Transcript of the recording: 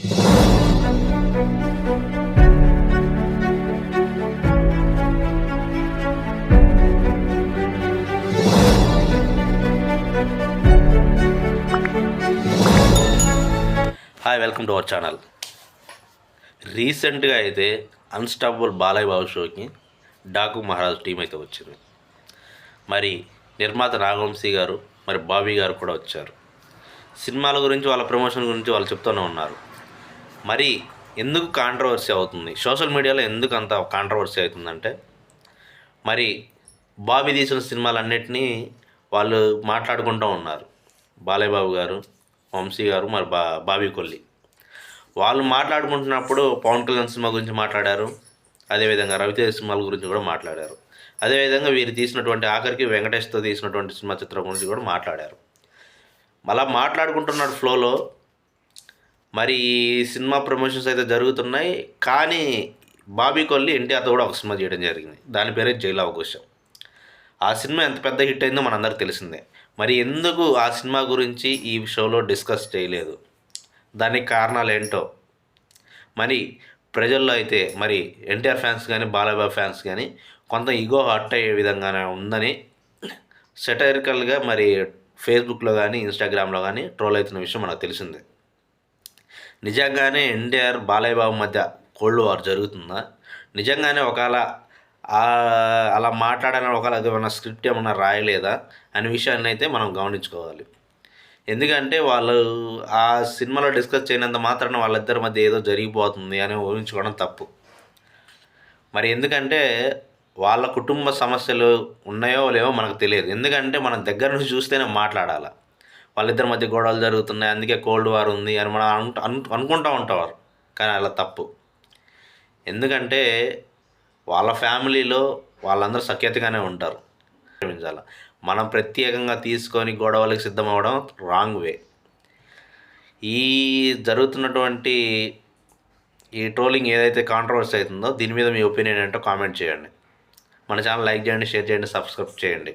Hi welcome to our channel రీసెంట్గా అయితే unstoppable Balayya Babu షోకి డాకు మహారాజ్ టీం అయితే వచ్చింది. మరి నిర్మాత నాగవంశీ గారు మరి బాబీ గారు కూడా వచ్చారు. సినిమాల గురించి వాళ్ళ ప్రమోషన్ గురించి వాళ్ళు చెప్తూనే ఉన్నారు. మరి ఎందుకు కాంట్రవర్సీ అవుతుంది? సోషల్ మీడియాలో ఎందుకు అంత కాంట్రవర్సీ అవుతుందంటే మరి బాబీ తీసిన సినిమాలన్నిటినీ వాళ్ళు మాట్లాడుకుంటూ ఉన్నారు. బాలయ్యబాబు గారు వంశీ గారు మరి బా బాబీ కొల్లి. వాళ్ళు మాట్లాడుకుంటున్నప్పుడు పవన్ కళ్యాణ్ సినిమా గురించి మాట్లాడారు. అదేవిధంగా రవితేజ సినిమాల గురించి కూడా మాట్లాడారు. అదేవిధంగా వీరు తీసినటువంటి ఆఖరికి వెంకటేష్తో తీసినటువంటి సినిమా చిత్రం గురించి కూడా మాట్లాడారు. మళ్ళా మాట్లాడుకుంటున్న ఫ్లోలో మరి ఈ సినిమా ప్రమోషన్స్ అయితే జరుగుతున్నాయి కానీ బాబీ కొల్లి ఎన్టీఆర్తో కూడా ఒక సినిమా చేయడం జరిగింది. దాని పేరే జైలు అవకాశం. ఆ సినిమా ఎంత పెద్ద హిట్ అయిందో మనందరికి తెలిసిందే. మరి ఎందుకు ఆ సినిమా గురించి ఈ షోలో డిస్కస్ చేయలేదు? దానికి కారణాలు ఏంటో? మరి ప్రజల్లో అయితే మరి ఎన్టీఆర్ ఫ్యాన్స్ కానీ బాలబాబు ఫ్యాన్స్ కానీ కొంత ఈగో హట్ అయ్యే విధంగానే ఉందని సెటరికల్గా మరి ఫేస్బుక్లో కానీ ఇన్స్టాగ్రామ్లో కానీ ట్రోల్ అవుతున్న విషయం మనకు తెలిసిందే. నిజంగానే ఎన్టీఆర్ బాలయ్య బాబు మధ్య కోల్డ్ వార్ జరుగుతుందా? నిజంగానే ఒకవేళ అలా మాట్లాడాలని ఒకవేళ ఏమైనా స్క్రిప్ట్ ఏమైనా రాయలేదా? అనే విషయాన్ని అయితే మనం గమనించుకోవాలి. ఎందుకంటే వాళ్ళు ఆ సినిమాలో డిస్కస్ చేయనంత మాత్రాన వాళ్ళిద్దరి మధ్య ఏదో జరిగిపోతుంది అని ఊహించుకోవడం తప్పు. మరి ఎందుకంటే వాళ్ళ కుటుంబ సమస్యలు ఉన్నాయో లేవో మనకు తెలియదు. ఎందుకంటే మనం దగ్గర నుంచి చూస్తేనే మాట్లాడాలి? వాళ్ళిద్దరి మధ్య గొడవలు జరుగుతున్నాయి. అందుకే కోల్డ్ వార్ ఉంది అని మనం అను అనుకుంటూ ఉంటారు. కానీ అలా తప్పు. ఎందుకంటే వాళ్ళ ఫ్యామిలీలో వాళ్ళందరూ సఖ్యతగానే ఉంటారు. క్షమించాలి. మనం ప్రత్యేకంగా తీసుకొని గొడవలకు సిద్ధమవడం రాంగ్ వే ఈ జరుగుతున్నటువంటి ఈ ట్రోలింగ్ ఏదైతే కాంట్రవర్సీ అవుతుందో దీని మీద మీ ఒపీనియన్ ఏంటో కామెంట్ చేయండి. మన ఛానల్ లైక్ చేయండి షేర్ చేయండి సబ్స్క్రైబ్ చేయండి.